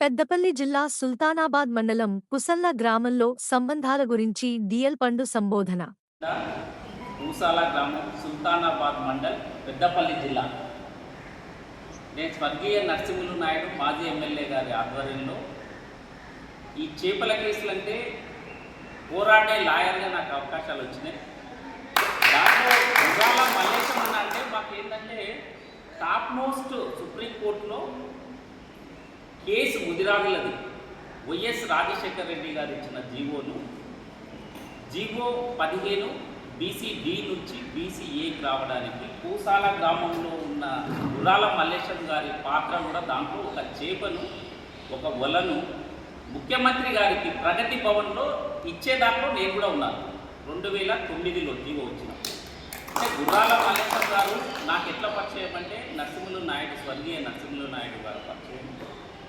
పెద్దపల్లి జిల్లా సుల్తానాబాద్ మండలం కుసల్ల గ్రామంలో సంబంధాల గురించి డిఎల్ పండు సంబోధన. పూసాల గ్రామం సుల్తానాబాద్ మండల్ పెద్దపల్లి జిల్లా. నేను స్వర్గీయ నరసింహులు నాయుడు మాజీ ఎమ్మెల్యే గారి ఆధ్వర్యంలో ఈ చేపల కేసులంటే పోరాడే లాయర్గా నాకు అవకాశాలు వచ్చినాయి. ఇవాళ మల్లేశం అన్న అంటే మాకు ఏంటంటే టాప్ మోస్ట్ సుప్రీంకోర్టులో కేసు ముదిరాజులది వైఎస్ రాజశేఖర్ రెడ్డి గారు ఇచ్చిన జీవోను. జీవో పదిహేను బీసీ డి నుంచి బీసీఏకి రావడానికి పూసాల గ్రామంలో ఉన్న గురాల మల్లేశం గారి పాత్ర కూడా దాంట్లో ఒక చేపను ఒక వలను ముఖ్యమంత్రి గారికి ప్రగతి భవన్లో ఇచ్చే దాంట్లో నేను కూడా ఉన్నాను. రెండు వేల తొమ్మిదిలో జీవో వచ్చిన. గుర్రాల మల్లేశం గారు నాకు ఎట్లా పరిచయం అంటే నరసింహులు నాయుడు స్వర్గీయ నరసింహులు నాయుడు గారు పరిచయం.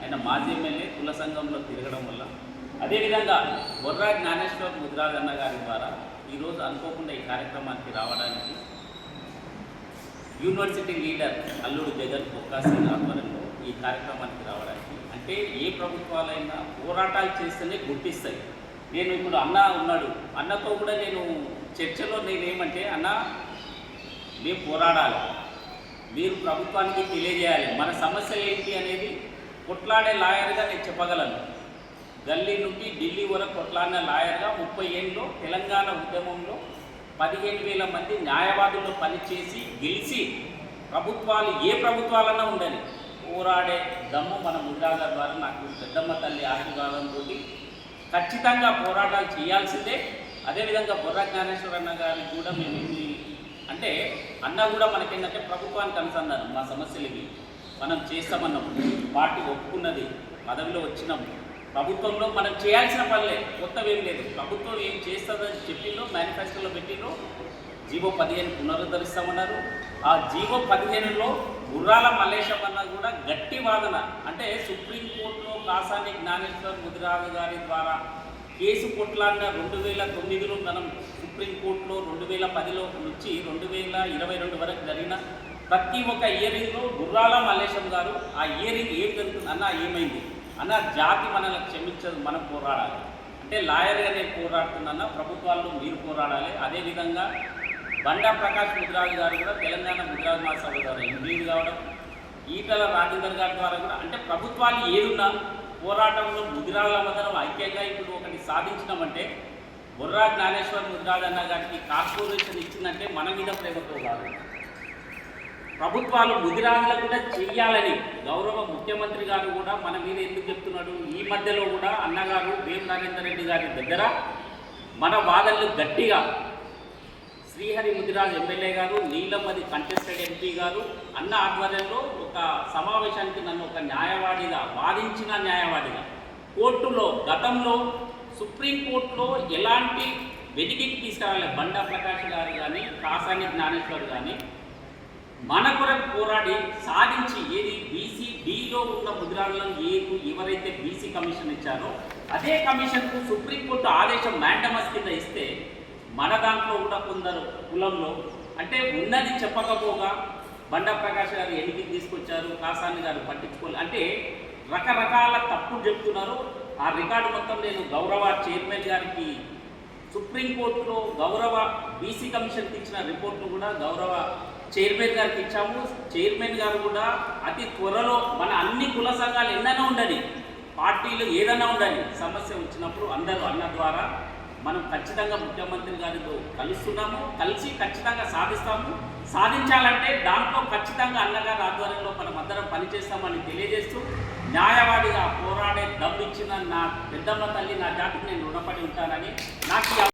ఆయన మాజీ ఎమ్మెల్యే కుల సంఘంలో తిరగడం వల్ల. అదేవిధంగా బొర్రా జ్ఞానేశ్వర్ ముద్రాజన్న గారి ద్వారా ఈరోజు అనుకోకుండా ఈ కార్యక్రమానికి రావడానికి యూనివర్సిటీ లీడర్ అల్లుడు జగన్ బొక్కాసి ఆధ్వర్యంలో ఈ కార్యక్రమానికి రావడానికి. అంటే ఏ ప్రభుత్వాలైనా పోరాటాలు చేస్తేనే గుర్తిస్తాయి. నేను ఇప్పుడు అన్న ఉన్నాడు. అన్నతో కూడా నేను చర్చలో నేనేమంటే అన్న మేము పోరాడాలి. మీరు ప్రభుత్వానికి తెలియజేయాలి. మన సమస్యలు ఏంటి అనేది కొట్లాడే లాయర్గా నేను చెప్పగలను. గల్లీ నుండి ఢిల్లీ వరకు కొట్లాడిన లాయర్గా ముప్పై ఏళ్ళు తెలంగాణ ఉద్యమంలో పదిహేను వేల మంది న్యాయవాదుల్లో పనిచేసి గెలిచి ప్రభుత్వాలు ఏ ప్రభుత్వాలన్నా ఉండని పోరాడే దమ్ము మన ముద్రాల ద్వారా నాకు పెద్దమ్మ తల్లి ఆశీర్వాదంతో ఖచ్చితంగా పోరాటాలు చేయాల్సిందే. అదేవిధంగా బుర్ర జ్ఞానేశ్వరన్న గారికి కూడా మేము ఇన్ని అంటే అన్న కూడా మనకేంటంటే ప్రభుత్వానికి అనుసంధానం మా సమస్యలు ఇవి మనం చేస్తామన్నాం పార్టీ ఒప్పుకున్నది పదవిలో వచ్చినాం. ప్రభుత్వంలో మనం చేయాల్సిన పనులే కొత్తవేం లేదు. ప్రభుత్వం ఏం చేస్తుందని చెప్పిందో మేనిఫెస్టోలో పెట్టిందో జీవో పదిహేను పునరుద్ధరిస్తామన్నారు. ఆ జీవో పదిహేనులో గుర్రాల మల్లేశం అన్న కూడా గట్టి వాదన. అంటే సుప్రీంకోర్టులో కాసాని జ్ఞానేశ్వర్ ముదిరాజు గారి ద్వారా కేసు కొట్లాడిన రెండు వేల తొమ్మిదిలో మనం సుప్రీంకోర్టులో రెండు వేల పదిలో నుంచి రెండు వేల ఇరవై రెండు వరకు జరిగిన ప్రతి ఒక్క ఇయరింగ్లో గుర్రాల మల్లేశం గారు ఆ ఇయరింగ్ ఏం జరుగుతుంది? అన్న ఏమైంది? అన్న జాతి మనల్ని క్షమించదు మనం పోరాడాలి. అంటే లాయర్గా నేను పోరాడుతున్నా ప్రభుత్వాల్లో మీరు పోరాడాలి. అదేవిధంగా బండా ప్రకాష్ ముద్రాజు గారు కూడా తెలంగాణ ముద్రాజు మహాసభ ద్వారా ఎంపీలు కావడం ఈటల రాజేందర్ గారి ద్వారా కూడా అంటే ప్రభుత్వాలు ఏదున్నా పోరాటంలో ముదిరాళ్ళ మధ్యలో ఐక్యంగా ఇప్పుడు ఒకటి సాధించినామంటే బుర్రా జ్ఞానేశ్వర్ ముద్రాజ్ అన్న గారికి కార్పొరేషన్ ఇచ్చిందంటే మన మీద ప్రేమతో కాదు. ప్రభుత్వాలు ముదిరాజులు కూడా చెయ్యాలని గౌరవ ముఖ్యమంత్రి గారు కూడా మన మీద ఎందుకు చెప్తున్నాడు? ఈ మధ్యలో కూడా అన్నగారు వేం నరేందర్ రెడ్డి గారి దగ్గర మన వాదనలు గట్టిగా శ్రీహరి ముదిరాజు ఎమ్మెల్యే గారు నీలమ్మది కంటెస్టెడ్ ఎంపీ గారు అన్న ఆధ్వర్యంలో ఒక సమావేశానికి నన్ను ఒక న్యాయవాదిగా వాదించిన న్యాయవాదిగా కోర్టులో గతంలో సుప్రీంకోర్టులో ఎలాంటి వెతికికి తీసుకురావాలి బండా ప్రకాష్ గారు కానీ కాసాని జ్ఞానేశ్వర్ కానీ మన కొరకు పోరాడి సాధించి ఏది బీసీ డిలో ఉన్న ముద్రాలను ఏకు ఎవరైతే బీసీ కమిషన్ ఇచ్చారో అదే కమిషన్కు సుప్రీంకోర్టు ఆదేశం మ్యాండమస్ కింద ఇస్తే మన దాంట్లో ఉన్న కొందరు కులంలో అంటే ఉన్నది చెప్పకపోగా బండా ప్రకాష్ గారు ఎన్నికకి తీసుకొచ్చారు కాసాని గారు పట్టించుకోలేదు అంటే రకరకాల తప్పులు చెప్తున్నారు. ఆ రికార్డు మొత్తం నేను గౌరవ చైర్మన్ గారికి సుప్రీంకోర్టులో గౌరవ బీసీ కమిషన్కి ఇచ్చిన రిపోర్ట్ను కూడా గౌరవ చైర్మన్ గారికి ఇచ్చాము. చైర్మన్ గారు కూడా అతి త్వరలో మన అన్ని కుల సంఘాలు ఎన్నైనా ఉండని పార్టీలు ఏదైనా ఉండని సమస్య వచ్చినప్పుడు అందరూ అన్న ద్వారా మనం ఖచ్చితంగా ముఖ్యమంత్రి గారితో కలుస్తున్నాము కలిసి ఖచ్చితంగా సాధిస్తాము. సాధించాలంటే దాంట్లో ఖచ్చితంగా అన్నగారి ఆధ్వర్యంలో మనం అందరం పనిచేస్తామని తెలియజేస్తూ న్యాయవాదిగా పోరాడే డబ్బు ఇచ్చిన నా పెద్దమ్మ తల్లి నా జాతికి నేను రుణపడి ఉంటానని నాకు ఈ